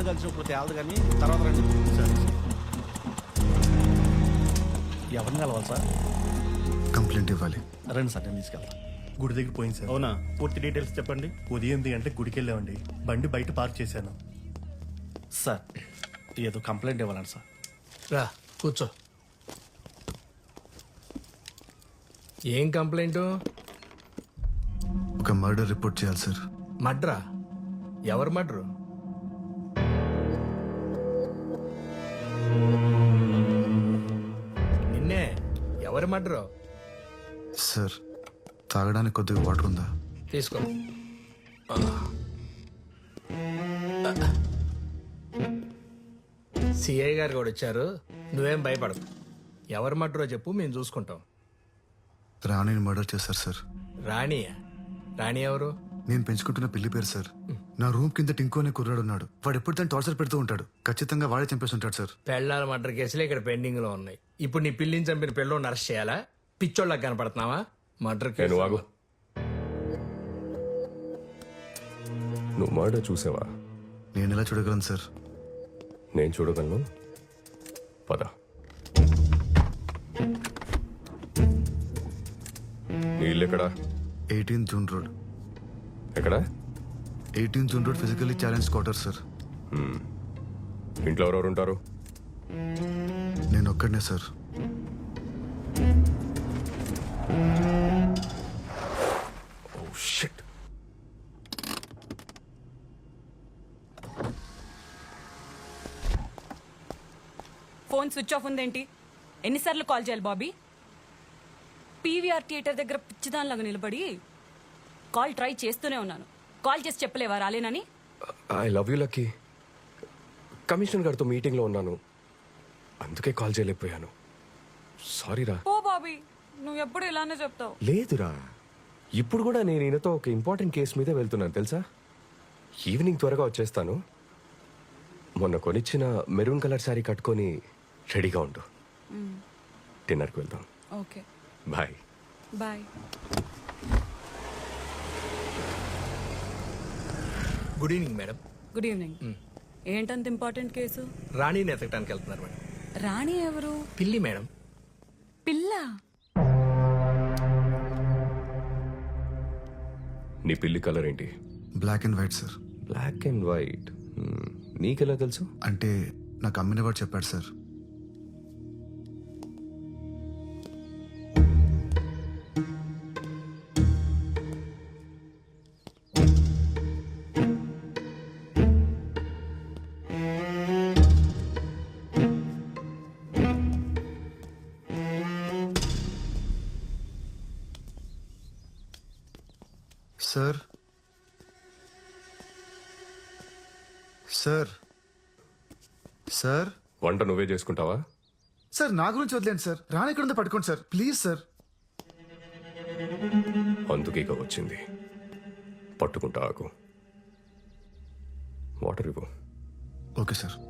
కళ్ళు కలిసినప్పుడు తేలదు కానీ తర్వాత రండి సార్. ఎవరిని కలవాలి సార్? కంప్లైంట్ ఇవ్వాలి. రండి సార్ నేను తీసుకెళ్తాను గుడి దగ్గర పోయింది సార్. అవునా? పూర్తి డీటెయిల్స్ చెప్పండి. ఉదయం ఎనిమిది గంటలకు గుడికి వెళ్ళామండి. బండి బయట పార్క్ చేశాను. సార్ ఏదో కంప్లైంట్ ఇవ్వాలండి సార్. రా కూర్చో. ఏం కంప్లైంట్? ఒక మర్డర్ రిపోర్ట్ చేయాలి సార్. మడ్రా ఎవరు మడ్రు ఎవరు మడ్రు సార్ తాగడానికి కొద్దిగా వాటర్ ఉందా? తీసుకో. సిఐ గారు కూడా వచ్చారు. నువ్వేం భయపడకు. ఎవరు మడ్రో చెప్పు మేము చూసుకుంటాం. రాణిని మర్డర్ చేశారు సార్. రాణియా? రాణి ఎవరు? నేను పెంచుకుంటున్న పిల్లి పేరు సార్. నా రూమ్ కింద టింకు అనే కుర్రాడు ఉన్నాడు వాడు ఎప్పుడు తను టార్చర్ పెడుతూ ఉంటాడు. ఖచ్చితంగా వాడే చంపేసి ఉంటాడు సార్. పెళ్ళాల మర్డర్ కేసులు ఇక్కడ పెండింగ్లో ఉన్నాయి. ఇప్పుడు నీ పిల్లిని చంపిన పిల్లని అరెస్ట్ చేయాలా? పిచ్చోళ్ళకి కనపడుతున్నావా? మర్డర్ నేను కేసు. వాగు నువ్వు మర్డర్ చూసావా? నేను ఎలా చూడగలను సార్? నేను చూడగలను. పద. నీ ఇల్లు ఎక్కడా? Eighteen June road. ఎక్కడా? Eighteen June road physically challenge quarter sir. ఇంట్లో ఎవరెవరు ఉంటారు? నేను ఒక్కడనే sir. Oh shit. Phone switch off ఉందేంటి? ఎన్నిసార్లు కాల్ చేయాలి బాబీ? పీవీఆర్ థియేటర్ దగ్గర పిచ్చిదానిలాగా నిలబడి కాల్ ట్రై చేస్తూనే ఉన్నాను. కాల్ చేసి చెప్పలేవా రాలేనని? I love you Lucky. Commissioner గారితో మీటింగ్లో ఉన్నాను. అందుకే కాల్ చేయలేకపోయాను. సారీ రా. ఓ బాబీ నువ్వు ఎప్పుడు ఇలానే చెప్తావు. లేదురా. ఇప్పుడు కూడా నేను ఈయనతో ఒక ఇంపార్టెంట్ కేసు మీద వెళ్తున్నాను తెలుసా? ఈవినింగ్ త్వరగా వచ్చేస్తాను. మొన్న కొనిచ్చిన మెరూన్ కలర్ శారీ కట్టుకొని రెడీగా ఉండు. డిన్నర్కి వెళ్దాం. Okay. Bye. Bye. Good evening madam good evening ఏంటంత important case? రాణిని ఎతకడానికి వెళ్తున్నారు మేడం. రాణి ఎవరు? పిల్లి మేడం. పిల్ల? నీ పిల్లి కలర్ ఏంటి? Black and white sir black and white నీకెలా తెలుసు? అంటే నాకు అమ్మిన వాడు చెప్పాడు సార్ సార్. సార్. సార్. వంట నువ్వే చేసుకుంటావా? సార్ నా గురించి వదిలేండి సార్. రాని ఎక్కడ ఉందో పట్టుకోండి సార్. Please sir. అందుకే ఇక వచ్చింది. పట్టుకుంటా ఆకు వాటర్ ఇవ్వు. Okay sir.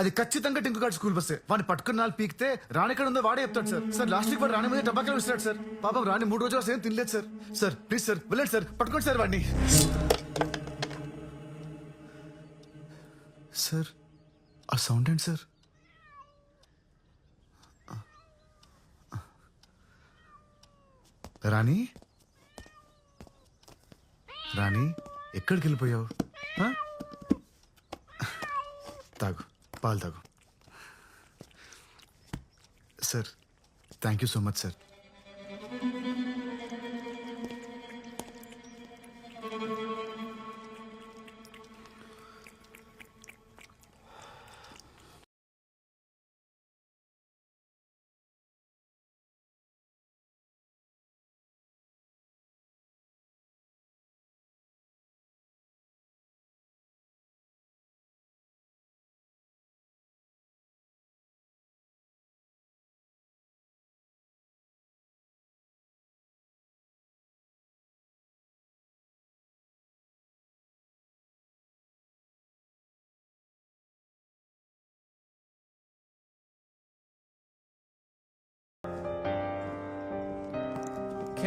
అది ఖచ్చితంగా టింకుగాడు స్కూల్ బస్సే. వాడిని పట్టుకున్న నాలుగు పీకితే రాణి ఎక్కడ ఉందో వాడే చెప్తాడు సార్. సార్ లాస్ట్ వీక్ వాడు రాణి మీద టబాకాలు ఇస్తాడు సార్. పాపం రాణి మూడు రోజులు సేమ్ ఏం తినలేదు సార్. సార్ ప్లీజ్ సార్ వెళ్ళండి సార్. పట్టుకోండి సార్ వాడిని. సార్ ఆ సౌండ్ ఏంటి సార్? రాణి? రాణి ఎక్కడికి వెళ్ళిపోయావు? పాలు తాగు. Sir thank you so much sir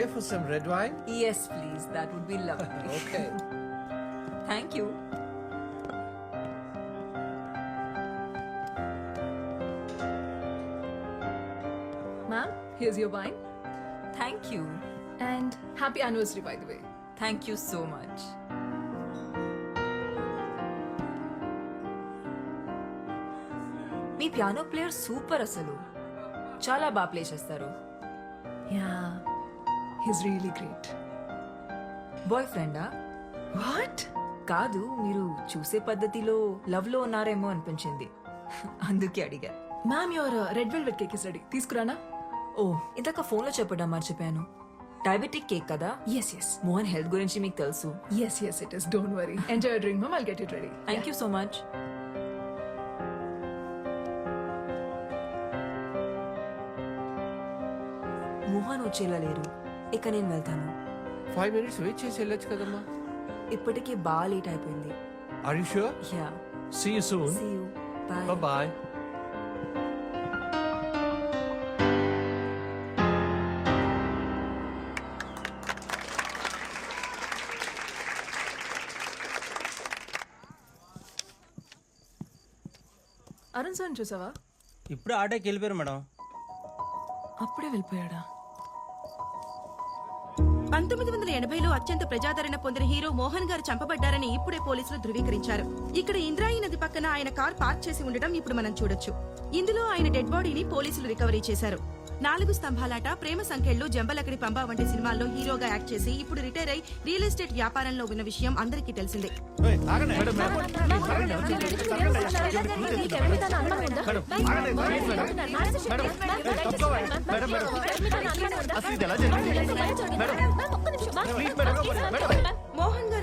Care for some red wine? Yes, please. That would be lovely. Okay. Thank you. Ma'am, here's your wine. Thank you. And happy anniversary, by the way. Thank you so much. Me piano player super అసలు చాలా బాగా play చేస్తారు Yeah, His really great boy ఫ్రెండా what కాదు మీరు చూసే పద్ధతిలో లవ్లో ఉన్నారేమో అనిపించింది. అందుకే అడిగా. Ma'am your red velvet cake is ready తీసుకురానా? ఓ ఇంతక ఫోన్లో చెప్పడం మర్చిపోయాను. డయాబెటిక్ కేక్ కదా? ఎస్ ఎస్ మోహన్ హెల్త్ గురించి మీకు తెలుసు. Yes yes it is don't worry enjoy drink ma'am I'll get it ready thank you so much Mohan వచ్చేలా లేరు. ఇక నేను వెళ్తాను. ఫైవ్ మినిట్స్ వెయిట్ చేసి వెళ్ళొచ్చు కదమ్మా. ఇప్పటికే బాగా లేట్ అయిపోయింది. Are you sure yeah see you soon see you bye bye Arun sir చూసావా? ఇప్పుడు ఆటోకి వెళ్ళిపోయారు మేడం. అప్పుడే వెళ్ళిపోయాడా? పంతొమ్మిది వందల ఎనభైలో అత్యంత ప్రజాదరణ పొందిన హీరో మోహన్ గారు చంపబడ్డారని ఇప్పుడే పోలీసులు ధృవీకరించారు. ఇక్కడ ఇంద్రాయి నది పక్కన ఆయన కార్ పార్క్ చేసి ఉండడం ఇప్పుడు మనం చూడొచ్చు. ఇందులో ఆయన డెడ్ బాడీని పోలీసులు రికవరీ చేశారు. నాలుగు స్తంభాలాట ప్రేమ సంఖ్యలు జంబలకడి పంబ వంటి సినిమాల్లో హీరోగా యాక్ట్ చేసి ఇప్పుడు రిటైర్ అయి రియల్ ఎస్టేట్ వ్యాపారంలో ఉన్న విషయం అందరికీ తెలిసిందే మోహన్ గారి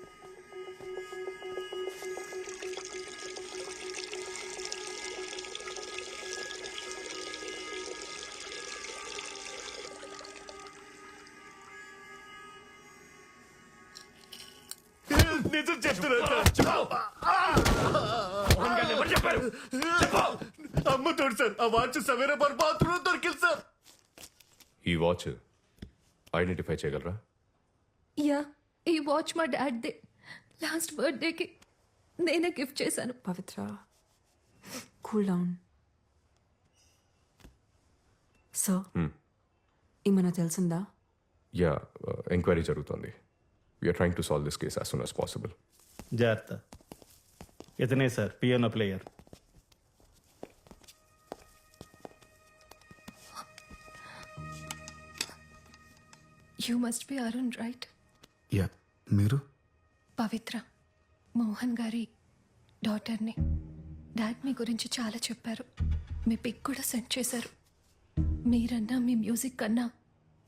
నిజం చెప్తున్నాను అమ్మ తోడు సార్ ఆ వాచ్ సవేరా బార్ బాత్రూమ్ దొరికింది సార్. ఈ వాచ్ ఐడెంటిఫై చేయగలరా? యా ఈ వాచ్ మా డాడ్ దే లాస్ట్ బర్త్డేకి నేనే గిఫ్ట్ చేశాను. పవిత్ర కూల్ డౌన్. సో ఏమైనా తెలిసిందా? యా ఎంక్వైరీ జరుగుతోంది. We're trying to solve this case as soon as possible జాగ్రత్త. ఇతనే sir piano player. You must be Arun right yeah మీరు? పవిత్ర. మోహన్ గారి డాటర్ని డాడ్ మీ గురించి చాలా చెప్పారు. మీ పిక్ కూడా సెండ్ చేశారు. మీరన్నా మీ మ్యూజిక్ కన్నా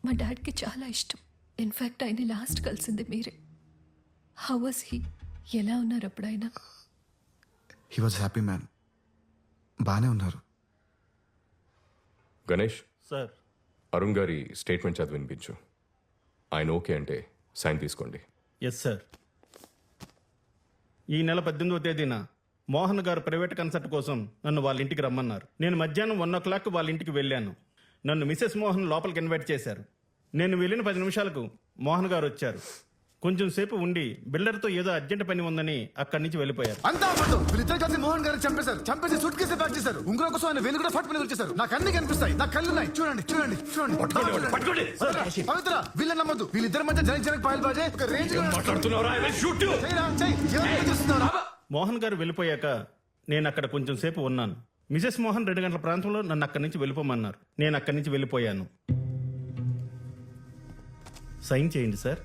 మా డాడ్కి చాలా ఇష్టం. ఇన్ఫ్యాక్ట్ ఆయన లాస్ట్ కలిసింది మీరే. హౌ వాజ్ హీ ఎలా ఉన్నారు అప్పుడు ఆయన హీ వాజ్ హ్యాపీ మ్యాన్ బాగానే ఉన్నారు. గణేష్? సార్. అరుణ్ గారి స్టేట్మెంట్ చదివి వినిపించు. ఆయన ఓకే అంటే సైన్ తీసుకోండి. ఎస్ సార్ ఈ నెల పద్దెనిమిదవ తేదీన మోహన్ గారు ప్రైవేట్ కన్సర్ట్ కోసం నన్ను వాళ్ళ ఇంటికి రమ్మన్నారు. నేను మధ్యాహ్నం వన్ ఓ క్లాక్ వాళ్ళ ఇంటికి వెళ్ళాను. నన్ను మిసెస్ మోహన్ లోపలికి ఇన్వైట్ చేశారు. నేను వెళ్ళిన పది నిమిషాలకు మోహన్ గారు వచ్చారు. కొంచెం సేపు ఉండి బిల్డర్తో ఏదో అర్జెంట్ పని ఉందని అక్కడి నుంచి వెళ్ళిపోయారు. అంతా అబద్ధం. వీళ్ళిద్దరు కలిసి మోహన్ గారిని చంపేశారు. చంపేసి సూట్ కేసు ప్యాక్ చేశారు. ఉంగరం కోసం ఆయన వేలు కూడా ఫట్ పని వచ్చేసారు నాకు అన్ని కనిపిస్తాయి. నాకు కళ్ళు ఉన్నాయి చూడండి చూడండి. చూడండి చూడండి. పవిత్ర వీళ్ళని నమ్మద్దు. వీళ్ళిద్దరి మధ్య జనక్ జనక్ పాయల్ బాజే ఒక రేంజ్? మోహన్ గారు వెళ్ళిపోయాక నేను అక్కడ కొంచెం సేపు ఉన్నాను. మిసెస్ మోహన్ రెండు గంటల ప్రాంతంలో నన్ను అక్కడి నుంచి వెళ్ళిపోమన్నారు. నేను అక్కడి నుంచి వెళ్ళిపోయాను. సైన్ చేయండి సార్